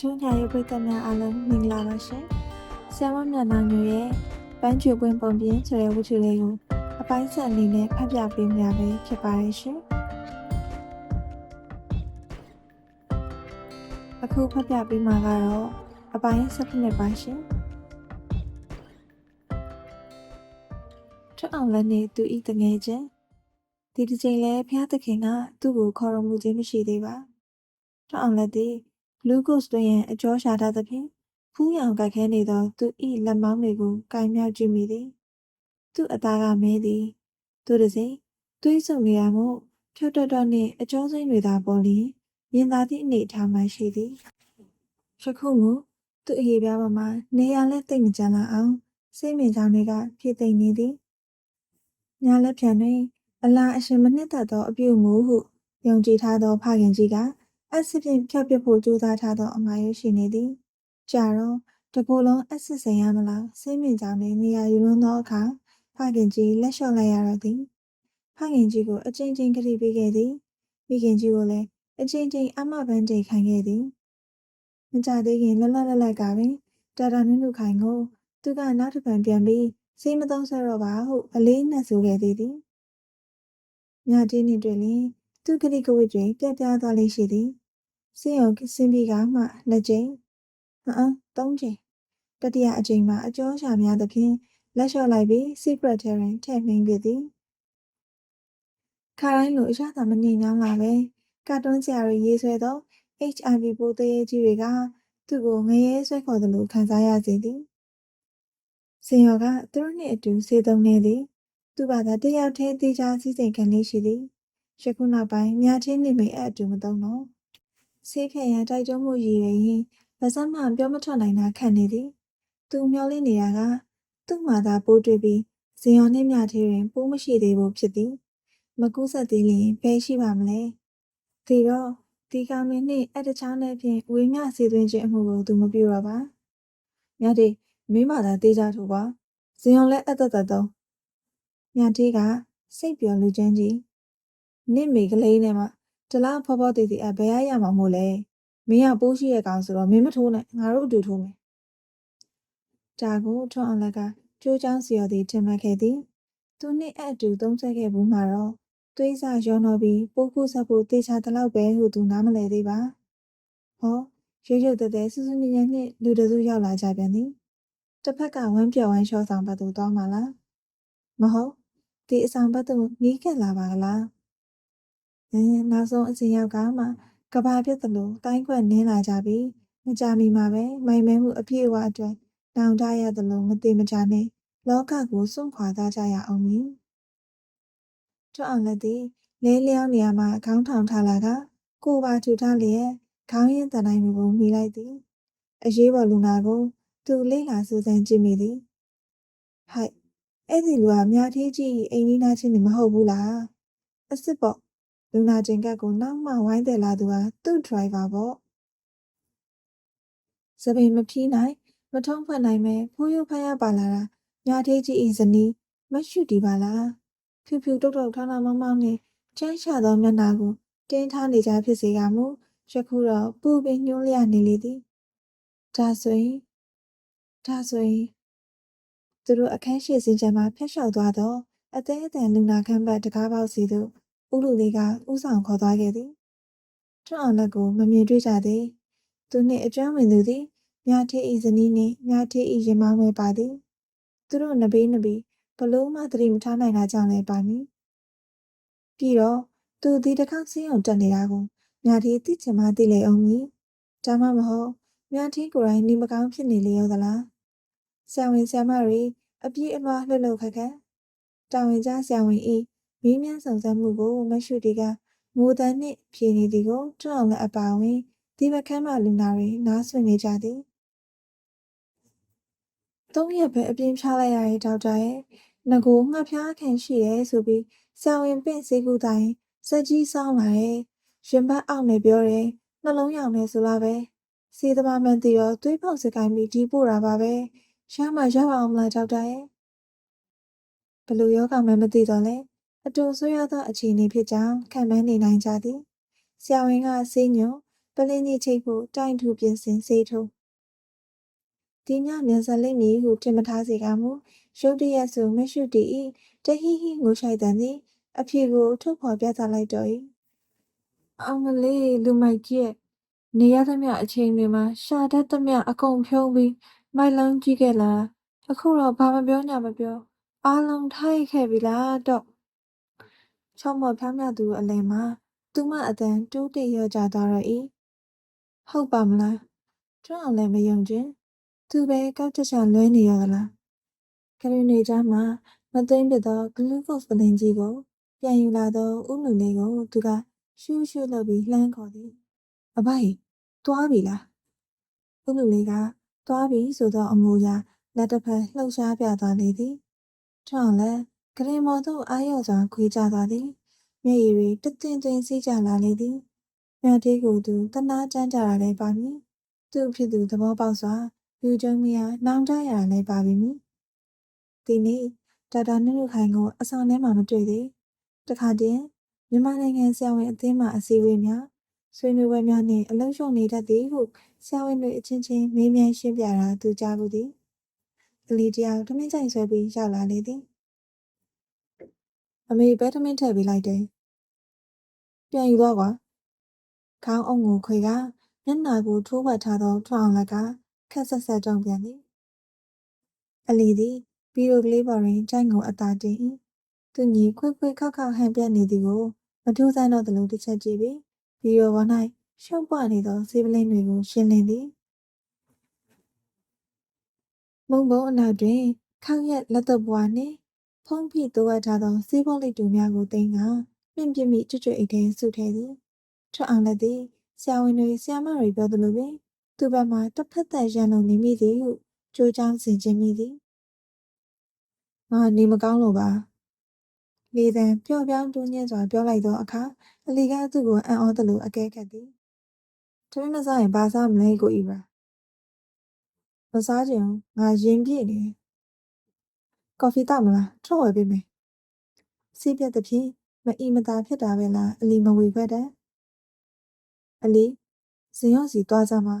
ထုံးညာရေးပရိသတ်များအားလုံးမင်္ဂလာပါရှင်။ဆရာမမြတ်နောင်ညရဲ့ပန်းချွေပွင့်ပုံပြင်ဆိုတဲ့ဝတ္ထုလေးကိုအပိုင်းဆက်အနေနဲ့ဖတ်ပြပေးမှာပဲဖြစ်ပါရဲ့ရှင်။အခုဖတ်ပြပေးမှာကတော့အပိုင်းဆက်ဖြစ်နေပါရှင်။ထွတ်အောင်လည်းနေသူဤတငယ်ချင်းဒီတစ်ချိန်လဲဖျားသခင်ကသူ့ကိုခေါ်တော်မူခြင်းမရှိသေးပါ။ထွတ်အောင်လည်းသည် ဂလူးကို့စ်တွင်ရန်အကျော်ရှာထားသဖြင့်ဖူးရောင်ကိုက်ခဲနေသောသူ၏လက်မောင်းတွေကိုကင်မြောက်ကြည့်မိသည်။သူ့အသားကမဲသည်။သူတစ်စိမ်သွေးဆုံနေရမှုဖြုတ်တော့တော့နှင့်အကျော်စိမ့်တွေသာပေါ်လျင်ရင်သာသည့်အနေအထားမှရှိသည်။ယခုမူသူ့အရေးပြားပေါ်မှာနေရာလက်သိမ့်မကြမ်းလာအောင်စိတ်မြင်ချောင်းတွေကဖြည့်သိမ့်နေသည်။ညာလက်ဖြံတွင် အလားအရှင်မနှစ်သက်သောအပြုအမူဟုယုံကြည်ထားသောဖခင်ကြီးက အက်စစ်ဖြင့်ဖျက်ပစ်ဖို့ကြိုးစားထားသောအမှားရရှိနေသည်။ကြာတော့တကိုယ်လုံးအက်စစ်စိန်ရမလားစိတ်မြင့်ကြောင်းနေနေရာယူလွန်းသောအခါဖခင်ကြီးလက်လျှော့လိုက်ရတော့သည်။ဖခင်ကြီးကိုအချင်းချင်းကတိပေးခဲ့သည်။မိခင်ကြီးကိုလည်းအချင်းချင်းအမပန်းတိတ်ခံခဲ့သည်။မကြသေးခင်လလလလကပင်တာတာနုနုခိုင်ကိုသူကနောက်တစ်ပံပြန်ပြီးစိတ်မသုံးဆတော့ပါဟုအလေးနဲ့ဆိုခဲ့သေးသည်။ညတင်းနေ့တွင်လင်သူကတိကဝတ်တွင်ပြပြသွားလေးရှိသည်။ စင်ရောစင်ပြီးကမှနှစ်ကြိမ်ဟမ်သုံးကြိမ်တတိယအကြိမ်မှာအကျော်ရှာများသဖြင့်လက်လျှော့လိုက်ပြီး secret ထဲတွင်ထည့်မင်းခဲ့သည်ခါတိုင်းလိုအရသာမငြိမ်ညောင်းလာပဲကာတွန်းဆရာတွေရေးဆွဲသော HIV ပိုးသေးကြီးတွေကသူ့ကိုငရဲဆွဲခေါ်သလိုခံစားရစေသည်စင်ရောကသူတို့နှင့်အတူစေသုံးနေသည်သူ့ဘာသာတယောက်တည်းတေချာစည်းစိမ်ခံလေးရှိသည်ယခုနောက်ပိုင်းမြာချင်းနေမိတ်အပ်အတူမသုံးတော့ ဆေးခဲရန်တိုက်တွန်းမှုရည်ရည်ရင်ဗစမ်းမှပြောမထွက်နိုင်တာခံနေသည်သူမျောလင်းနေရကသူ့မှာသာပိုးတွေ့ပြီးဇင်ရောနှင့်မြသေးတွင်ပိုးမရှိသေးဘူးဖြစ်သည်မကူးဆက်သေးလျင်ဘယ်ရှိပါမလဲဒီတော့ဒီကောင်မင်းနှင့်အတချောင်းနဲ့ဖြင့်ဝေမျှစီသွင်းခြင်းအမှုကိုသူမပြုတော့ပါမြတ်ဒီမင်းမသာတေးကြထူပါဇင်ရောလည်းအသက်သက်သုံးမြတ်ဒီကစိတ်ပျော်လူချင်းကြီးနင့်မိကလေးနဲ့မှ တလားဖောဖောတည်တည်အဘယ်ရရမှာမို့လဲမင်းကပိုးရှိရဲ့ကောင်ဆိုတော့မင်းမထိုးနဲ့ငါတို့အတူထိုးမယ်ဒါကိုထွန်းအောင်လက်ကကျိုးချောင်းစီရော်သည်ထင်မှတ်ခဲ့သည်သူနှင့်အတူသုံးဆက်ခဲ့ဘူးမှာတော့သွေးစာရောနှောပြီးပိုးကူးဆက်ဖို့တေချာတလောက်ပဲဟုသူနားမလည်သေးပါဟောရုပ်ရုပ်တည်းစူးစူးညံ့ညံ့နှင့်လူတစုရောက်လာကြပြန်သည်တစ်ဖက်ကဝမ်းပြော်ဝမ်းလျှောဆောင်ဘက်သို့သွားမှလားမဟုတ်ဒီအဆောင်ဘက်သို့နီးကပ်လာပါက လား။အင်းနောက်ဆုံးအစဉ်ရောက်ကမှကဘာပြတ်သလိုတိုင်းခွက်နင်းလာကြပြီးမကြမီမှာပဲမိုင်မဲမှုအပြည့်အဝအတွက်တောင်တရသလိုမတိမကြနဲ့လောကကိုစွန့်ခွာသားကြရအောင်မည်။ထွအောင်လက်သည်လဲလျောင်းနေရာမှာခေါင်းထောင်ထားလာကကိုပါထူထားလျက်ခေါင်းရင်းတန်တိုင်းကိုမိလိုက်သည်။အရေးပေါ်လူနာကိုသူလိမ့်လာစူးစမ်းကြည့်မိသည်။ဟိုက်အဲ့ဒီလူကမြားသေးကြီးအိမ်နီးနားချင်းနေမဟုတ်ဘူးလား။အစ်စ်ပေါ့ လူနာကျင်ကပ်ကိုနောက်မှဝိုင်းတယ်လာသူဟာသူ့ဒရိုင်ဘာပေါ့စပင်မဖြီးနိုင်မထုံးဖွဲ့နိုင်မဲဖိုးရိုးဖမ်းရပါလာတာညာသေးကြီးအင်းစနီးမရှုတီပါလားဖြူဖြူတုတ်တုတ်ထောင်းထောင်းမောင်းမောင်းနဲ့ချမ်းချသောမျက်နှာကိုတင်းထားနေကြဖြစ်စေကမူယခုတော့ပူပင်ညှိုးလျနေလေသည်ဒါဆိုရင်ဒါဆိုရင်သူတို့အခန်းရှိစင်ကြမှာဖျက်လျှောက်သွားတော့အသေးအတန်လူနာခန်းဘက်တကားပေါက်စီသို့ ဦးလူလေးကဥဆောင်ခေါ်သွားခဲ့သည်ထွန်းအောင်လက်ကိုမမြင်တွေ့ကြသည်သူနှင့်အကျွမ်းဝင်သူသည်မြားထေးဤဇနီးနှင့်မြားထေးဤရင်မောင်းပဲပါသည်သူတို့နဘေးနဘေးဘလို့မှသတိမထားနိုင်တာကြောင့်လည်းပါမည်ပြီးတော့သူဒီတစ်ခေါက်စင်းအောင်တက်နေတာကိုမြားထေးသိချင်မှသိလေအောင်မည်ဒါမှမဟုတ်မြားထေးကိုယ်တိုင်နေမကောင်းဖြစ်နေလေရောသလားဆံဝင်ဆံမတွေအပြည့်အလွှာလှုပ်လှုပ်ခက်ခက်တာဝန်ကျဆံဝင်ဤ မင်းမြန်းဆောင်စမ်းမှုကိုမရှုတီကငိုတန်းနှင့်ဖြေနေသည်ကိုတွန်းအောင်လည်းအပါဝင်ဒီဘခမ်းမှလူနာတွေနားဆွနေကြသည်သုံးရက်ပဲအပြင်းဖြားလိုက်ရတဲ့ဒေါက်တာရဲ့ငကိုငှက်ဖျားခံရှိရဲဆိုပြီးဆံဝင်ပင့်စေကူတိုင်းစက်ကြီးဆောင်းလာရဲ့ရင်ဘတ်အောက်နေပြောတယ်နှလုံးရောင်နေဆိုလားပဲစေးသမားမှန်တီတော့သွေးပေါက်စကိုင်းပြီးဒီပို့တာပါပဲရမှရအောင်မလားဒေါက်တာရဲ့ဘလို့ယောဂမှမသိတော့လဲ အတူဆွေးရသောအခြေအနေဖြစ်ကြောင်းခံမှန်းနေနိုင်ကြသည်ဆရာဝန်ကဆေးညွန်ပလင်းကြီးချိတ်ဖို့တိုင်ထူပြင်ဆင်စေထုံးဒီညမြန်ဆန်လိမ့်မည်ဟုထင်မထားစေကမူရုတ်တရက်ဆိုမရှုတီဤတဟိဟိငိုရှိုက်တန်သည်အဖြေကိုထုတ်ဖော်ပြသလိုက်တော့၏အောင်မလေးလူမိုက်ကြီးရဲ့နေရသမျှအချိန်တွေမှာရှာတတ်သမျှအကုန်ဖြုံးပြီးမိုက်လုံးကြီးခဲ့လာအခုတော့ဘာမပြောညာမပြောအားလုံးထားရခဲ့ပြီလားတော့ ချောင်းမော်ဖျောင်းမြသူအလယ်မှာသူမအတန်တိုးတိတ်ရောကြသွားတော့၏ဟုတ်ပါမလားကျွမ်းအောင်လည်းမယုံကျင်သူပဲကောက်ချက်ချလွဲနေရသလားခရီးနေကြမှာမသိမ့်ပြသောဂလူးကော့စ်ပလင်ကြီးကိုပြန်ယူလာသောဥလူလေးကိုသူကရှူးရှူးလုပ်ပြီးလှမ်းခေါ်သည်အဘကြီးသွားပြီလားဥလူလေးကသွားပြီဆိုသောအမူအရာလက်တစ်ဖက်လှုပ်ရှားပြသွားလေသည်ထောင်လည်း ဂရင်မော်သို့အာရော့စွာခွေးကြသွားသည်မျက်ရည်တွေတသင်သင်စီးကြလာလေသည်မြတ်သေးကိုသူတနာကျမ်းကြတာလည်းပါမည်သူ့ဖြစ်သူသဘောပေါက်စွာလူကျုံမရနောင်တရတာလည်းပါပြီမည်ဒီနေ့ဒေါက်တာနုနုခိုင်ကိုအဆောင်ထဲမှာမတွေ့သေးတခါတည်းမြန်မာနိုင်ငံဆရာဝန်အသင်းမှအစည်းအဝေးများဆွေးနွေးပွဲများနှင့်အလုံးစုံနေတတ်သည်ဟုဆရာဝန်တွေအချင်းချင်းမေးမြန်းရှင်းပြတာသူကြားဘူးသည်အလီတယောက်ထမင်းဆိုင်ဆွဲပြီးရောက်လာလေသည် အမေပဲထမင်းထည့်ပေးလိုက်တယ်ပြန်ယူတော့ကွာခေါင်းအုံကိုခွေကမျက်နှာကိုထိုးဝတ်ထားသောထွန်းအောင်လက်ကခက်ဆက်ဆက်တုံ့ပြန်သည်အလီသည်ဘီရိုကလေးပေါ်တွင်ကြိုင်ကိုအသာတင်၏သူညီခွေခွေခောက်ခောက်ဟန်ပြတ်နေသည်ကိုမထူးဆန်းတော့သလိုတစ်ချက်ကြည့်ပြီးဘီရိုပေါ်၌ရှုပ်ပွနေသောစေးပလင်းတွေကိုရှင်းလင်းသည်မုံဘုံအနောက်တွင်ခောက်ရက်လက်တော့ပွားနှင့် ဖုံးဖိတိုးအပ်ထားသောစေးဘောလိတ်တူများကိုတင်ကမြင့်ပြမိကျွတ်ကျွတ်အိတ်ထဲဆုထဲသည်ထွက်အောင်လက်သည်ဆရာဝန်တွေဆရာမတွေပြောသလိုပင်သူ့ဘက်မှတစ်ဖက်သက်ရန်လုံနေမိသည်ဟုကြိုးကြောင်းဆင်ခြင်းမိသည်ငါနေမကောင်းလို့ပါလေတံပျော့ပြောင်းတွင်းညင်းစွာပြောလိုက်သောအခါအလီကသူ့ကိုအံ့ဩသလိုအကဲခတ်သည်ထမင်းမစားရင်ဘာစားမလဲကိုဤပါမစားချင်ဘူးငါရင်ပြည့်နေတယ် ကော်ဖီတောက်မလားထုတ်ဝယ်ပေးမယ်စီးပြတ်တဲ့ဖြင့်မအီမသာဖြစ်တာပဲလားအလီမဝေခွက်တဲ့အလီဇင်ရော့စီသွားကြမှာ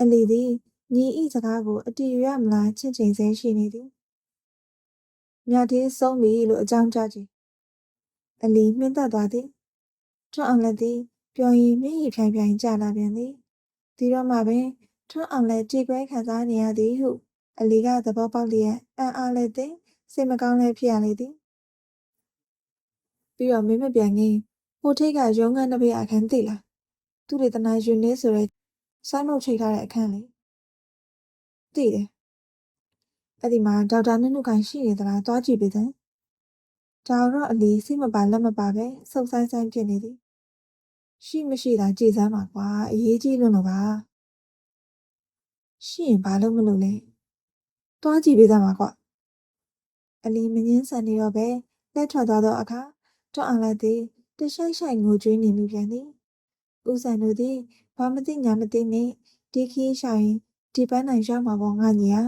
အလီသည်ညီဤစကားကိုအတီးရမလားချင့်ချိန်ဆဲရှိနေသည်မြတ်သေးဆုံးပြီလို့အကြောင်းကြားကြည့်အလီမှင်းသက်သွားသည်ထွန်းအောင်လက်သည်ပျော်ရင်မျက်ရည်ဖြိုင်ဖြိုင်ကျလာပြန်သည်ဒီတော့မှပင်ထွန်းအောင်လက်ကြည်ကွဲခံစားနေရသည်ဟု အလီကသဘောပေါက်လျက်အံ့အားလည်းသည်စိတ်မကောင်းလည်းဖြစ်ရလေသည်ပြီးတော့မင်းမပြန်ခင်ဟိုထိတ်ကရုံးခန်းတစ်ပေအခန်းသိလားသူ့လေတနာယူနေဆိုရဲစိုင်းမုတ်ချိတ်ထားတဲ့အခန်းလေသိတယ်အဲ့ဒီမှာဒေါက်တာနုနုခိုင်ရှိနေသလားသွားကြည့်ပေးတယ်ဒါတော့အလီစိတ်မပါလက်မပါပဲစုပ်ဆိုင်ဆိုင်ဖြစ်နေသည်ရှိမရှိတာကြည်စမ်းပါကွာအရေးကြီးလို့လို့ပါရှိရင်ဘာလို့မလုပ်လဲ သွားကြည့်ပေးသမှာကွာအလီမငင်းဆန်နေတော့ပဲလက်ထွက်သွားသောအခါတွန့်အောင်လိုက်သည်တရှိုက်ရှိုက်ငိုကြွေးနေမိပြန်သည်ဦးဆန်တို့သည်ဘာမသိညာမသိနှင့်ဒီခီးရှာရင်ဒီပန်းနိုင်ရောက်မှာပေါ့ငါညီဟာ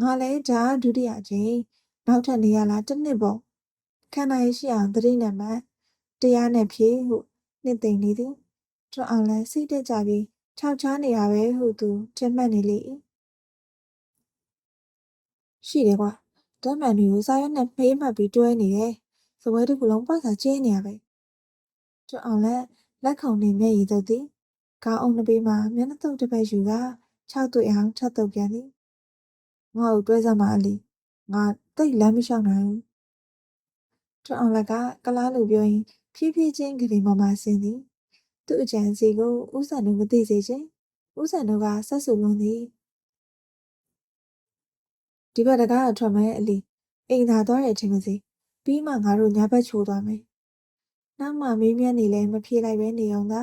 ငါလည်းဒါဒုတိယအချိန်နောက်ထပ်နေရလားတစ်နှစ်ပေါ့ခန္ဓာရရှိအောင်တတိနံပါတ်တရားနဲ့ဖြည့်ဟုနှစ်သိမ့်နေသည်တွန့်အောင်လည်းစိတ်တက်ကြပြီးခြောက်ချားနေရပဲဟုသူထင်မှတ်နေလေ၏ ရှိတယ်ကွာဓာတ်မှန်တွေကိုစာရွက်နဲ့ဖေးမှတ်ပြီးတွဲနေတယ်စပွဲတစ်ခုလုံးပတ်စာကျင်းနေရပဲတွန့်အောင်လည်းလက်ခုံနေမျက်ရည်တုပ်သည်ခေါင်းအုံနှစ်ပေးမှာမျက်နှာတုပ်တစ်ပတ်ယူကခြောက်တွေ့အောင်ထပ်တုပ်ပြန်သည်ငါ့ကိုတွဲစမ်းပါအလီငါတိတ်လမ်းမလျှောက်နိုင်ဘူးထွန်းအောင်လက်ကကလားလိုပြောရင်ဖြည်းဖြည်းချင်းဂရီပေါ်မှာဆင်းသည်သူ့အကြံစီကိုဥဆန်တို့မသိစေခြင်းဥဆန်တို့ကဆက်ဆူလွန်သည် ဒီဘက်တကားအထွက်မဲ့အလီအိမ်သာသွားတဲ့အချိန်ကစီပြီးမှငါတို့ညာဘက်ချိုးသွားမယ်နောက်မှမေးမြန်းနေလဲမဖြေလိုက်ပဲနေအောင်သာ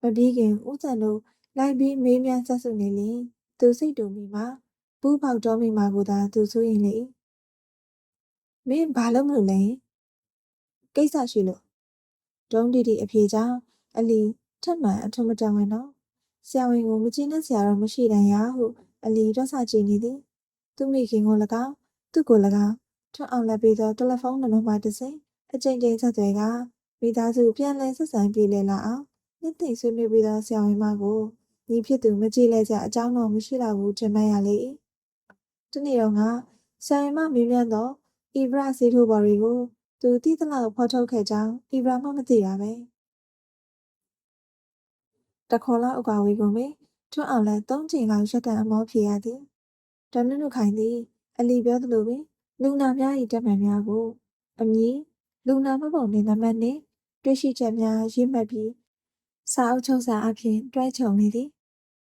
မပြီးခင်ဥဆန်တို့လိုက်ပြီးမေးမြန်းဆက်စုနေလင်သူစိတ်တူမိမှာပူးပေါက်တော်မိမှာကိုသာသူဆိုရင်လေမင်းဘာလို့မလုပ်လဲကိစ္စရှိလို့ဒုံးတီတီအဖြေကြောင့်အလီထက်မှန်အထုံးမတန်ဝင်တော့ဆရာဝန်ကိုမကြည့်နဲ့ဆရာတော့မရှိတန်ရဟုအလီတော့ဆကြည့်နေသည် သူမိခင်ကို၎င်းသူ့ကို၎င်းထွန်းအောင်လက်ပြီးသောတယ်လီဖုန်းနံပါတ်မှတစ်စိအကြိမ်ကြိမ်ဆက်သွယ်ကမိသားစုပြန်လည်ဆက်ဆံပြေလည်လာအောင်နှစ်သိမ့်ဆွေးနွေးပြီးသောဆရာဝန်မကိုညီဖြစ်သူမကြည့်လဲကြအကြောင်းတော့မရှိတော့ဘူးထင်မှတ်ရလေ။တနေ့တော့ကဆရာဝန်မမေးမြန်းတော့ဣဗရာစီထိုဘော်ရီကိုသူတိသလောက်ဖော်ထုတ်ခဲ့ကြောင်းဣဗရာမှမသိတာပဲ။တခေါ်လောက်အကွာဝေးကုန်ပြီထွန်းအောင်လည်းသုံးချိန်လောက်ရက်တန်အမောဖြေရသည်။ ဒေါ်နုနုခိုင်သည်အလီပြောသလိုပင်လူနာများ၏တက်မှန်များကို အမည်လူနာမပုံနှင့်နံပါတ်နှင့်တွေ့ရှိချက်များရေးမှတ်ပြီးစာအုပ်ချုပ်စာအဖြစ်တွဲချုံနေသည်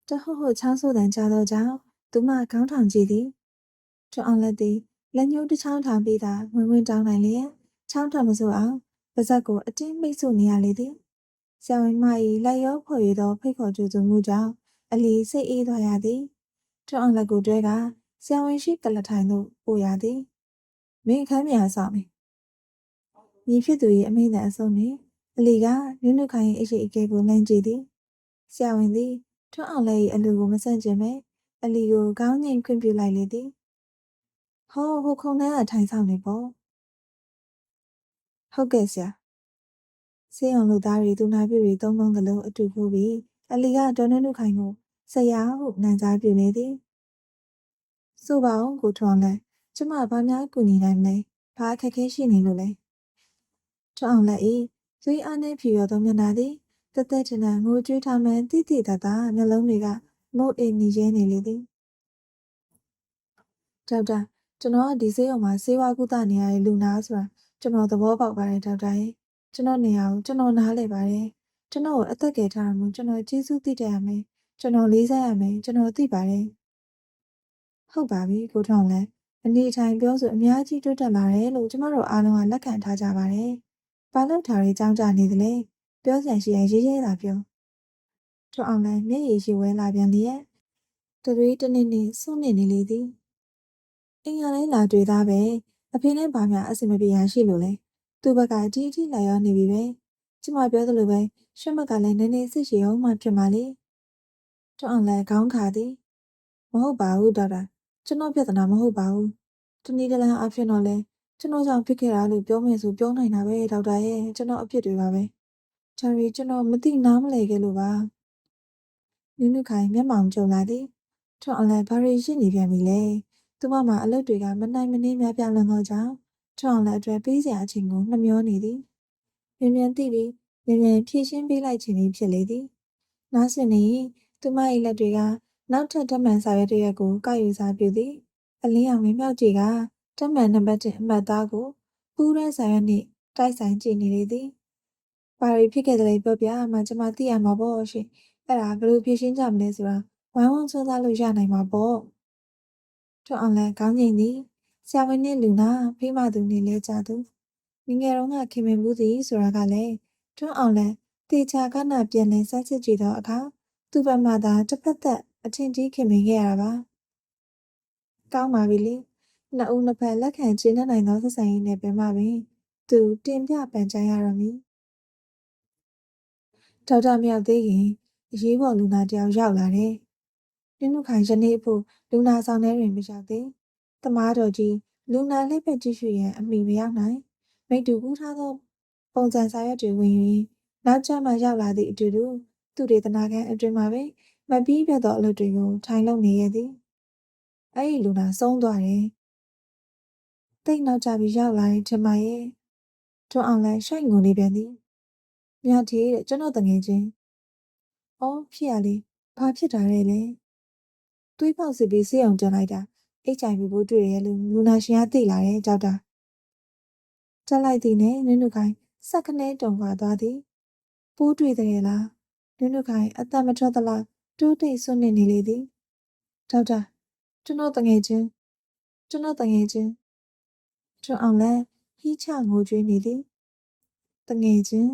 တဟုတ်ဟုတ်ချောင်းဆိုးတန်ကြသောကြောင့်သူမခေါင်းထောင်ကြည့်သည်ထွန်းအောင်လက်သည်လက်ညှိုးတစ်ချောင်းထောင်ပြီးသာဝင်ဝင်တောင်းနိုင်လျက်ချောင်းထောင်မစို့အောင်ပါဇက်ကိုအတင်းမိတ်ဆုနေရလေသည်ဆရာဝန်မ၏လက်ရောဖော်ရသောဖိတ်ခေါ်ကြိုဆိုမှုကြောင့်အလီစိတ်အေးသွားရသည် ထွန်းအောင်လက်ကိုတွဲကဆရာဝန်ရှိကလထိုင်သို့ပို့ရသည်မင်းအခန်းမြန်ဆောင်မည်ညီဖြစ်သူ၏အမိန့်နဲ့အဆုံးနှင့်အလီကနုနုခိုင်၏အရှိအကဲကိုလမ်းကြည့်သည်ဆရာဝန်သည်ထွန်းအောင်လက်၏အလူကိုမဆန့်ကျင်ပဲအလီကိုကောင်းငင်ခွင့်ပြုလိုက်လေသည်ဟောဟိုခုံထဲကထိုင်ဆောင်နေပေါ့ဟုတ်ကဲ့ဆရာဆေးရုံလူသားတွေသူနာပြုတွေသုံးလုံးသလုံးအတူခိုးပြီးအလီကဒေါ်နုနုခိုင်ကို ဆရာဟုနန်းစားပြုနေသည်ဆိုပါအောင်ကိုထွန်းလဲကျမဘာများကူညီနိုင်မလဲဘာအခက်အခဲရှိနေလို့လဲထွန်းအောင်လက်ဤသွေးအားနှင့်ဖြူရသောမျက်နှာသည်တသက်ထဏငိုကြွေးထားမှန်တိတိတသာနှလုံးတွေကမုတ်အိမ်နေရဲနေလေသည်ဒေါက်တာကျွန်တော်ကဒီဆေးရုံမှာဆေးဝါးကုသနေရတဲ့လူနာဆိုတာကျွန်တော်သဘောပေါက်ပါတယ်ဒေါက်တာရဲ့ကျွန်တော်နေရာကိုကျွန်တော်နားလည်ပါတယ်ကျွန်တော်ကိုအသက်ကယ်ထားမှုကျွန်တော်ကျေးဇူးသိတယ်ရမယ် ကျွန်တော်လေးစားရမယ်ကျွန်တော်သိပါတယ်ဟုတ်ပါပြီကိုထောင်လဲအနေထိုင်ပြောဆိုအများကြီးတိုးတက်လာတယ်လို့ကျမတို့အားလုံးကလက်ခံထားကြပါတယ်ဘာလို့ထားရေးကြောင်းကြနေသလဲပြောစရာရှိရင်ရေးရေးလာပြောထွန်းအောင်လည်းမျက်ရည်ရှိဝဲလာပြန်လျက်တရွေးတနေ့နေ့စွန့်နေနေလေသည်အင်္ဂါလေးလာတွေ့သားပဲအဖေနဲ့ဘာမှအဆင်မပြေရရှိလို့လဲသူ့ဘက်ကဒီအထိလာရောနေပြီပဲကျမပြောသလိုပဲရွှေမကလည်းနည်းနည်းစစ်ရှိအောင်မှဖြစ်ပါလေ ထွန်းအောင်လည်းခေါင်းခါသည်မဟုတ်ပါဘူးဒေါက်တာကျွန်တော်ပြဿနာမဟုတ်ပါဘူးတနည်းတလန်းအဖြစ်တော့လဲကျွန်တော်ကြောင့်ဖြစ်ခဲ့တာလို့ပြောမယ်ဆိုပြောနိုင်တာပဲဒေါက်တာရဲ့ကျွန်တော်အဖြစ်တွေပါပဲချာရီကျွန်တော်မသိနားမလဲခဲ့လို့ပါနုနုခိုင်မျက်မှောင်ကြုံလာသည်ထွန်းအလန်ဘာရီရှိနေပြန်ပြီလေသူမမှာအလုပ်တွေကမနိုင်မနှင်းများပြလွန်သောကြောင့်ထွန်းအလန်အတွက်ပေးစရာအချိန်ကိုနှမျောနေသည်မြန်မြန်သိပြီးမြန်မြန်ဖြည့်ရှင်းပေးလိုက်ခြင်းဖြစ်လေသည်နားဆင်နေ သူမ၏လက်တွေကနောက်ထပ်ဓမ္မန်စာရွက်တစ်ရက်ကိုကောက်ယူစားပြုသည်အလင်းရောင်မြောက်ကြီးကဓမ္မန်နံပါတ်1အမှတ်သားကိုပူးရဲစာရွက်နှင့်တိုက်ဆိုင်ကြည့်နေလေသည်ဘာတွေဖြစ်ခဲ့တယ်လဲပြောပြမှကျွန်မသိရမှာပေါ့ရှင်အဲ့ဒါဘယ်လိုဖြေရှင်းကြမလဲဆိုတာဝိုင်းဝန်းစူးစမ်းလို့ရနိုင်မှာပေါ့ထွန်းအောင်လန်ကောင်းငိမ့်သည်ဆရာဝန်နှင့်လူနာဖိမသူနေလဲကြသူငငယ်တုန်းကခင်မင်မှုသည်ဆိုတာကလည်းထွန်းအောင်လန်တေချာကနာပြန်လည်ဆက်စစ်ကြည့်သောအခါ သူ့ဘက်မှသာတစ်ဖက်သက်အထင်ကြီးခင်မင်ခဲ့ရတာပါကောင်းပါပြီလေနှစ်ဦးနှစ်ဖက်လက်ခံကျင်းနိုင်သောဆက်ဆံရေးနဲ့ပဲမှပင်သူတင်ပြပန်ချရတော့မည်ဒေါက်တာမြောက်သေးခင်အရေးပေါ်လူနာတယောက်ရောက်လာတယ်။နုနုခိုင်ယနေ့အဖို့လူနာဆောင်ထဲတွင်မရောက်သေး။တမားတော်ကြီးလူနာလှိပ်ဖက်ကြည့်ရှုရန်အမိမရောက်နိုင်။မိတူကူးထားသောပုံစံစာရွက်တွေဝင်ရင်နောက်ကျမှရောက်လာသည့်အတူတူ သူဒေသနာခန်းအတွင်မှာပဲမပြီးပြတ်သောအလုပ်တွေကိုထိုင်လုပ်နေရသည်။အဲ့ဒီလူနာဆုံးသွားတယ်။တိတ်နောက်ကျပြီးရောက်လာရင်ထမရဲ့ထွန်းအောင်လည်းရှိုက်ငုံနေပြန်သည်။မြတ်တီတဲ့ကျွန်တော်တငယ်ချင်း။အော်ဖြစ်ရလေဘာဖြစ်တာလဲလဲ။သွေးပေါက်စစ်ပြီးဆေးအောင်တင်လိုက်တာ HIV ဘိုးတွေ့ရလို့လူနာရှင်ကသိလာတယ်ကြောက်တာ။တက်လိုက်သည်နဲ့နုနုခိုင်စက်ခနဲတုံခွာသွားသည်။ပိုးတွေ့တယ်လား။ နုနုခိုင်အသက်မထွက်သလားတိုးတိတ်ဆွနေနေလေသည်။ဒေါက်တာကျွန်တော်တငယ်ချင်းကျွန်တော်တငယ်ချင်းကျွန်းအောင်လဲဟီးချငိုကြွေးနေသည်။တငယ်ချင်း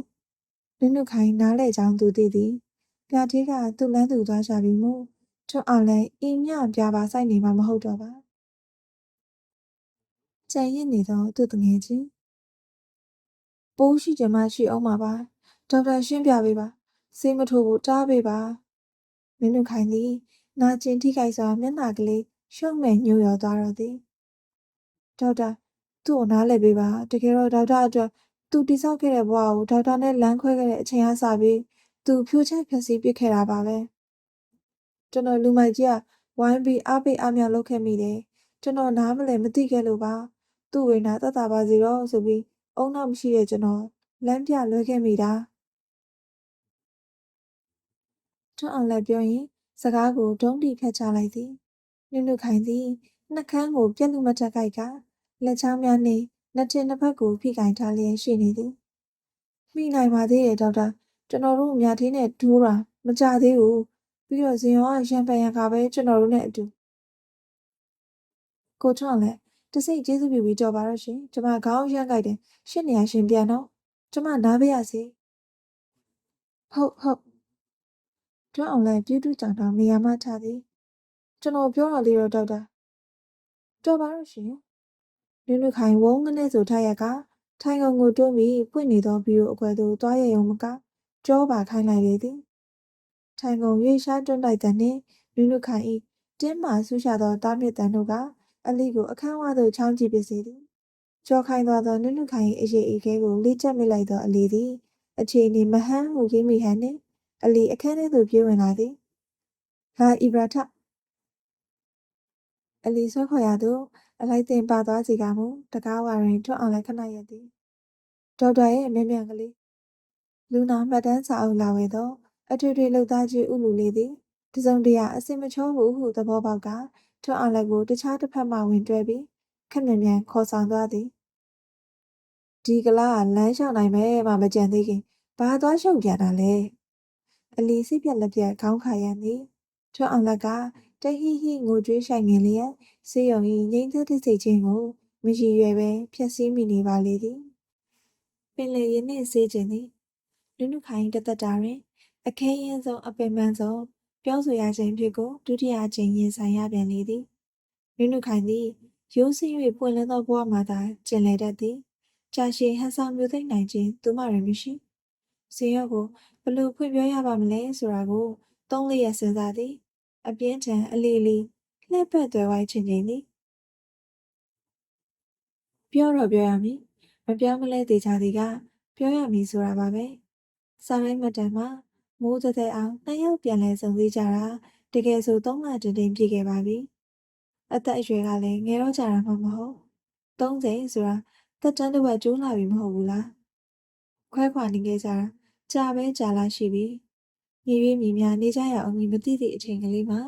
နုနုခိုင်နားလဲချောင်းသူသိသည်။ပြသေးကသူ့လန်းသူသွားရှာပြီးမို့ကျွန်းအောင်လဲအင်းမြပြပါစိုက်နေမှာမဟုတ်တော့ပါ။ကြံရစ်နေသောသူ့တငယ်ချင်းပိုးရှိကြမရှိအောင်ပါပါဒေါက်တာရှင်းပြပေးပါ စေးမထိုးဘူးတားပေးပါမင်းတို့ခိုင်သည်နာကျင်ထိခိုက်စွာမျက်နှာကလေးရှုံမဲ့ညှို့ရောသွားတော့သည်ဒေါက်တာသူ့ကိုနားလည်ပေးပါတကယ်တော့ဒေါက်တာအတွက်သူတိဆောက်ခဲ့တဲ့ဘဝကိုဒေါက်တာနဲ့လမ်းခွဲခဲ့တဲ့အချိန်အားစပြီးသူဖြိုးချက်ဖြက်စီးပစ်ခဲ့တာပါပဲကျွန်တော်လူမိုက်ကြီးကဝိုင်းပြီးအားပေးအားမြောက်လုပ်ခဲ့မိတယ်ကျွန်တော်နားမလည်မသိခဲ့လို့ပါသူ့ဝိညာတတ်တာပါစီတော့ဆိုပြီးအုံနောက်မရှိတဲ့ကျွန်တော်လမ်းပြလွှဲခဲ့မိတာ ထွန်းအောင်လည်းပြောရင်စကားကိုဒုံးတီဖြတ်ချလိုက်သည်နုနုခိုင်သည်နှကန်းကိုပြက်လူမထက်ခိုက်ကလက်ချောင်းများနှင့်လက်ထင်နှစ်ဖက်ကိုဖိကင်ထားလျက်ရှိနေသည်မိနိုင်ပါသေးတယ်ဒေါက်တာကျွန်တော်တို့မြားသေးနဲ့ဒိုးတာမကြသေးဘူးပြီးတော့ဇင်ရောကရံပန်ရံကပဲကျွန်တော်တို့နဲ့အတူကိုထွန်းလည်းတစိတ်ကျေးဇူးပြုပြီးကြော်ပါတော့ရှင်ကျမခေါင်းရမ်းကြိုက်တယ်ရှစ်နေရရှင်ပြန်တော့ကျမနားပေးရစီဟုတ်ဟုတ် ထွန်းအောင်လည်းပြုတူးကြောင်တော့နေရာမှထားသည်ကျွန်တော်ပြောတာလေးတော့ဒေါက်တာကြော်ပါတော့ရှင်နုနုခိုင်ဝုန်းကနေဆိုထားရကထိုင်ကုန်ကိုတွန်းပြီးဖွင့်နေသောဗီဒီယိုအကွယ်သို့တွားရရုံမကကြောပါခိုင်းလိုက်လေသည်ထိုင်ကုန်ရွေရှားတွန်းလိုက်တဲ့နှင့်နုနုခိုင်၏တင်းမာဆူရှာသောတားမြစ်တန်တို့ကအလီကိုအခန်းဝသို့ချောင်းကြည့်ပစေသည်ကြောခိုင်းသွားသောနုနုခိုင်၏အရေးအခဲကိုလေးချက်မိလိုက်သောအလီသည် အခြေအနေမဟန်းဟုကြီးမိဟန်နှင့် အလီအခန်းထဲသို့ပြေးဝင်လာသည်ဟာအီဘရာထအလီဆွဲခေါ်ရသူအလိုက်တင်ပါသွားစီကမူတကားဝါရင်ထွတ်အောင်လည်းခဏရက်သည်ဒေါက်တာရဲ့အမြင်မြန်ကလေးလူနာမှတ်တမ်းစာအုပ်လာဝဲသောအထွေထွေလှုပ်သားကြီးဥလူလေးသည်တစုံတရာအစင်မချိုးဘူးဟုသဘောပေါက်ကထွတ်အောင်လည်းကိုတခြားတစ်ဖက်မှဝင်တွဲပြီးခက်မြန်မြန်ခေါ်ဆောင်သွားသည်ဒီကလာကလမ်းလျှောက်နိုင်မယ်မှမကြံသေးခင်ဘာသွားရှုပ်ပြန်တာလဲ အလီစိပြက်လက်ပြက်ခေါင်းခါရန်သည်ထွတ်အောင်လက်ကတဟိဟိငိုကြွေးဆိုင်နေလျက်စေယုံ၏ငိမ့်သက်သည့်စိတ်ချင်းကိုမရည်ရွယ်ပဲဖျက်ဆီးမိနေပါလေသည်ပင်လေရင်နှင့်စေးခြင်းသည်နုနုခိုင်တသက်တာတွင်အခဲရင်ဆုံးအပင်ပန်းဆုံးပြောဆိုရခြင်းဖြစ်ကိုဒုတိယအကြိမ်ရင်ဆိုင်ရပြန်လေသည်နုနုခိုင်သည်ရိုးစင်း၍ပွင့်လင်းသောဘဝမှသာကျင်လည်တတ်သည်ကြာရှည်ဟန်ဆောင်မျိုးသိမ့်နိုင်ခြင်းသူမတွင်မရှိ စင်ရော့ကိုဘလို့ဖွင့်ပြောရပါမလဲဆိုတာကိုသုံးလျက်စဉ်းစားသည်အပြင်းထန်အလီလီလှည့်ပတ်သွဲဝိုင်းချင်းချင်းသည်ပြောတော့ပြောရမည်မပြောမလဲသေးချာသည်ကပြောရမည်ဆိုတာပါပဲစာရိုင်းမတန်မှာမိုးသက်သက်အောင်နှစ်ယောက်ပြန်လဲဆုံစည်းကြတာတကယ်ဆိုသုံးလတင်တင်ပြည့်ခဲ့ပါပြီအသက်အရွယ်ကလည်းငယ်တော့ကြတာမှမဟုတ်30ဆိုတာတက်တန်းတစ်ဝက်ကျိုးလာပြီမဟုတ်ဘူးလားခွဲခွာနေခဲ့ကြတာ ကြာပဲကြာလာရှိပြီမြေရွေးမြေများနေကြရအောင်မသိသည့်အချိန်ကလေးမှာ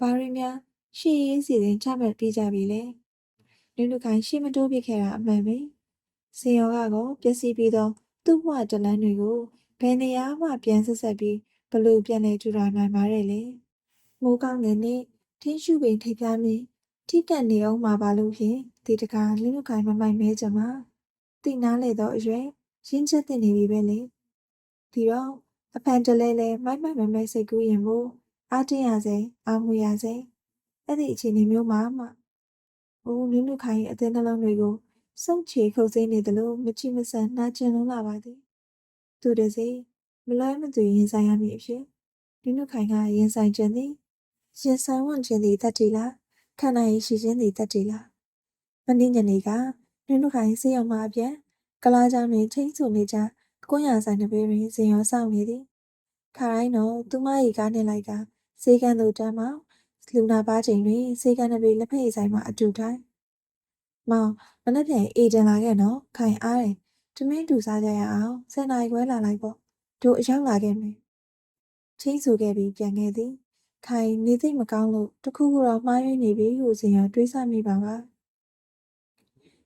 ဘာရင်းများရှေ့ရေးစီစဉ်ချမှတ်ပြကြပြီလေနုနုခိုင်ရှေ့မတိုးပြခဲ့တာအမှန်ပဲစင်ရောကကောပျက်စီးပြီးတော့သူ့ဘဝတလန်းတွေကိုဘယ်နေရာမှပြန်ဆက်ဆက်ပြီးဘလို့ပြန်လဲထူထောင်နိုင်ပါတယ်လေမိုးကောင်းတဲ့နေ့ထင်းရှူပင်ထိပ်ပြားမြင်ထိကတ်နေအောင်မှာပါလို့ဖြင့်ဒီတကာနုနုခိုင်မမိုက်မဲကြမှာတိနားလေတော့အရွယ်ရင်းချက်တင်နေပြီပဲလေ ဒီတော့အဖန်တလဲလဲမိုက်မိုက်မဲမဲစိတ်ကူးရင်မို့အားတင်းရစေအောင်မူရစေအဲ့ဒီအခြေအနေမျိုးမှာမှအိုးမြုပ်မြုပ်ခိုင်ရဲ့အသင်းနှလုံးတွေကိုစုံချေခုတ်စိမ့်နေတယ်လို့မချိမဆန်နှာကျင်လုံးလာပါသည်သူတစေမလွဲမသွေရင်ဆိုင်ရမည်အဖြစ်မြုပ်မြုပ်ခိုင်ကရင်ဆိုင်ခြင်းသည်ရင်ဆိုင်ဝန့်ခြင်းသည်တတ်တီလားခန္ဓာရည်ရှိခြင်းသည်တတ်တီလားမင်းညနေကမြုပ်မြုပ်ခိုင်စေရောက်မှအပြန်ကလာကြောင်တွင်ချင်းစုံနေကြ ကိုရဆိုင်တစ်ပေးတွင်ဇင်ရောဆောင်နေသည်ခါတိုင်းတော့သူမ၏ကားနှင့်လိုက်ကစေကန်သူတန်းမှလူနာပါချိန်တွင်စေကန်တစ်ပေလက်ဖက်ရည်ဆိုင်မှအတူထိုင်မောင်မနေ့ပြန်အေဂျင်လာခဲ့နော်ခိုင်အားတယ်တမင်းတူစားကြရအောင်ဆယ်နာရီခွဲလာလိုက်ပေါ့တို့အရောက်လာခဲ့မယ်ချင်းဆိုခဲ့ပြီးပြန်ခဲ့သည်ခိုင်နေသိမကောင်းလို့တခုခုတော့မှားယွင်းနေပြီဟုစဉ်ရတွေးဆမိပါပါ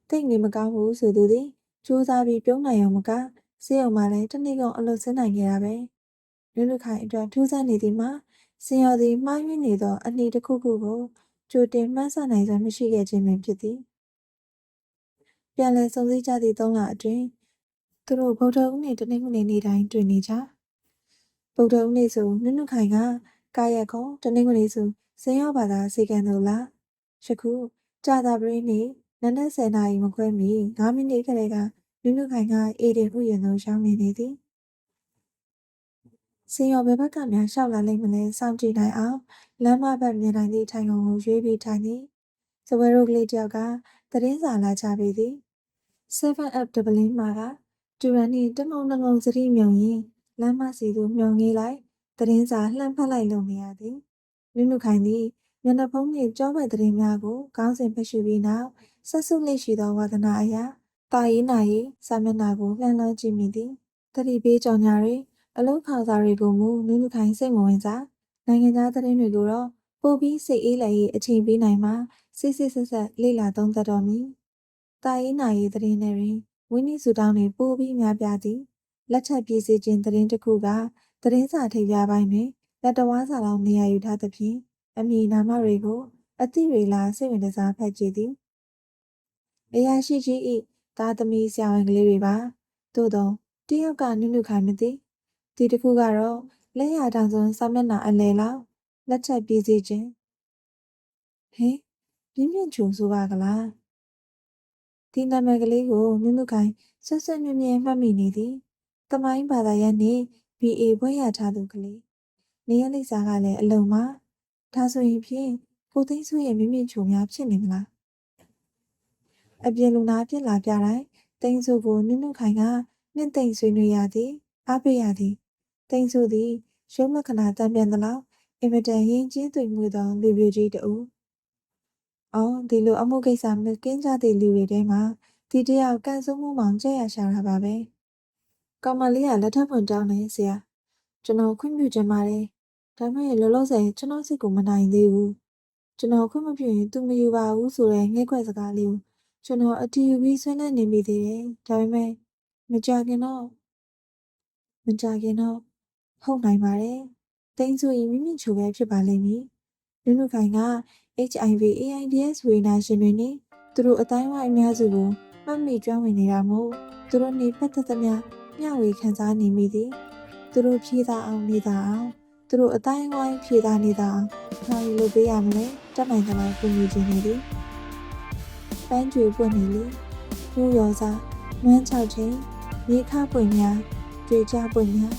တိတ်နေမကောင်းဘူးဆိုသူသည်စူးစမ်းပြီးပြုံးနိုင်အောင်မက စေအောင်မှလည်းတနေ့ကုန်အလုပ်ဆင်းနိုင်ခဲ့တာပဲနုနုခိုင်အတွက်ထူးဆန်းနေသည်မှာစင်ရော်သည်မှားယွင်းနေသော အနှီးတစ်ခုခုကိုကြိုတင်မှန်းဆနိုင်စွမ်းမရှိခဲ့ခြင်းပင်ဖြစ်သည်ပြန်လည်စုံစည်းကြသည့်သုံးလအတွင်းသူတို့ဗုဒ္ဓဦးနှင့်တနင်္ဂနွေနေ့တိုင်းတွေ့နေကြဗုဒ္ဓဦးနေ့ဆိုနုနုခိုင်ကကာယကုံတနင်္ဂနွေဆိုစင်ရောဘာသာစေကံတို့လားယခုကြာသာပရင်းနေ့နနက်10နာရီမခွဲမီ9မိနစ်ခန့်က နုနုခိုင်ကအေဒင်ဥယျာဉ်သို့ရောက်နေနေသည်စင်ရောဘယ်ဘက်ကများရှောက်လာလိမ့်မလဲစောင့်ကြည့်နိုင်အောင်လမ်းမဘက်မြင်နိုင်သည့်ထိုင်ကုန်ကိုရွေးပြီးထိုင်သည်စဝဲရိုကလေးတယောက်ကသတင်းစာလာချပေးသည်7 up ဒဗလင်းမှာကတူရန်နှင့်တမုံနှငုံစတိမြုံရင်လမ်းမစီသို့မျောငေးလိုက်သတင်းစာလှမ်းဖက်လိုက်လို့နေရသည်နုနုခိုင်သည်မျက်နှာဖုံးနှင့်ကြောဘက်သတင်းများကိုခေါင်းစဉ်ဖတ်ရှုပြီးနောက်ဆက်စုလေးရှိသောဝါသနာအရာ တာရေးနာရေးစာမျက်နှာကိုလှမ်းလှမ်းကြည့်မိသည်တတိပေးကြောင်ညာတွင်အလုံးခါစာတွေကိုမူနုနုခိုင်စိတ်မဝင်စားနိုင်ငံသားသတင်းတွေကိုတော့ပို့ပြီးစိတ်အေးလည်ရေးအချိန်ပေးနိုင်မှာစစ်စစ်ဆက်ဆက်လေ့လာသုံးသပ်တော်မူတာရေးနာရေးသတင်းတွေတွင်ဝင်းနီစုတောင်းတွေပို့ပြီးများပြားသည်လက်ချက်ပြည့်စည်ခြင်းသတင်းတစ်ခုကသတင်းစာထိပ်ပြပိုင်းတွင်လက်တဝါးစာလောက်နေရာယူထားသဖြင့်အမည်နာမတွေကိုအသည့်တွေလာစိတ်ဝင်စားဖတ်ကြည့်သည်အရာရှိကြီးဤ သားသမီးဆရာဝန်ကလေးတွေပါသို့တော့တယောက်ကနုနုခိုင်မသိဒီတစ်ခုကတော့လက်ရတောင်စွန်းစာမျက်နှာအလဲလောက်လက်ချက်ပြည့်စည်ခြင်းဟေးပြင်းပြင်းချုံဆိုပါကလားဒီနာမည်ကလေးကိုနုနုခိုင်ဆွတ်ဆွတ်မြဲမြဲမှတ်မိနေသည်တမိုင်းဘာသာရပ်နှင့် BA ဘွဲ့ရထားသူကလေးနေရလိစာကလည်းအလုံးမဒါဆိုရင်ဖြင့်ကိုသိန်းစုရဲ့မြင့်မြင့်ချုံများဖြစ်နေမလား အပြင်လူနာပြစ်လာပြတိုင်းသိန်းစုကိုနုနုခိုင်ကနှင့်သိမ့်ဆွေးနွေးရသည်အားပေးရသည်သိန်းစုသည်ရုံးလက္ခဏာတံပြန်သလောက်အင်မတန်ရင်ကျင်းသွေမှုသောလူပြိုကြီးတူအော်ဒီလိုအမှုကိစ္စမကင်းကြသည့်လူတွေထဲမှာဒီတယောက်ကန်ဆုံးမှုမောင်ကြက်ရရှာတာပါပဲကောင်မလေးကလက်ထပ်ဖွင့်တောင်းနေဆရာကျွန်တော်ခွင့်ပြုချင်ပါတယ်ဒါပေမဲ့လောလောဆယ်ကျွန်တော်စိတ်ကိုမနိုင်သေးဘူးကျွန်တော်ခွင့်မပြုရင်သူမယူပါဘူးဆိုတဲ့ငဲ့ခွက်စကားလေးကို ကျွန်တော်အတီးယူပြီးဆွေးနွေးနေမိသေးတယ်ဒါပေမဲ့မကြခင်တော့မကြခင်တော့ဟုတ်နိုင်ပါတယ်တိန်းဆိုရင်မိမိချိုပဲဖြစ်ပါလိမ့်မည်နုနုခိုင်က HIV AIDS ဝေဒနာရှင်တွေနဲ့သူတို့အတိုင်းဝိုင်းအများစုကိုမှတ်မိကျွမ်းဝင်နေတာမို့သူတို့နေပတ်သက်သမျှမျှဝေခံစားနေမိသည်သူတို့ဖြေးသာအောင်နေတာအောင်သူတို့အတိုင်းဝိုင်းဖြေးသာနေတာအောင်ဘာလို့ပေးရမလဲတတ်နိုင်တယ်လို့ပြုမြင်နေသည် ပန်းကျွေပွင့်နေလေပြူရောစားနွမ်းချောက်ချင်းမြေခပွင့်များကြွေကြပွင့်များ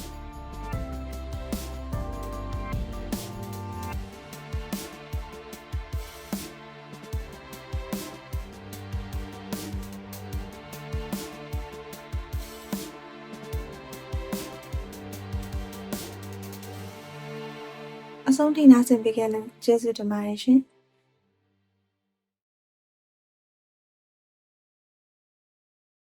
အဆုံးထိနားဆင်ပေးခဲ့လို့ကျေးဇူးတင်ပါတယ်ရှင်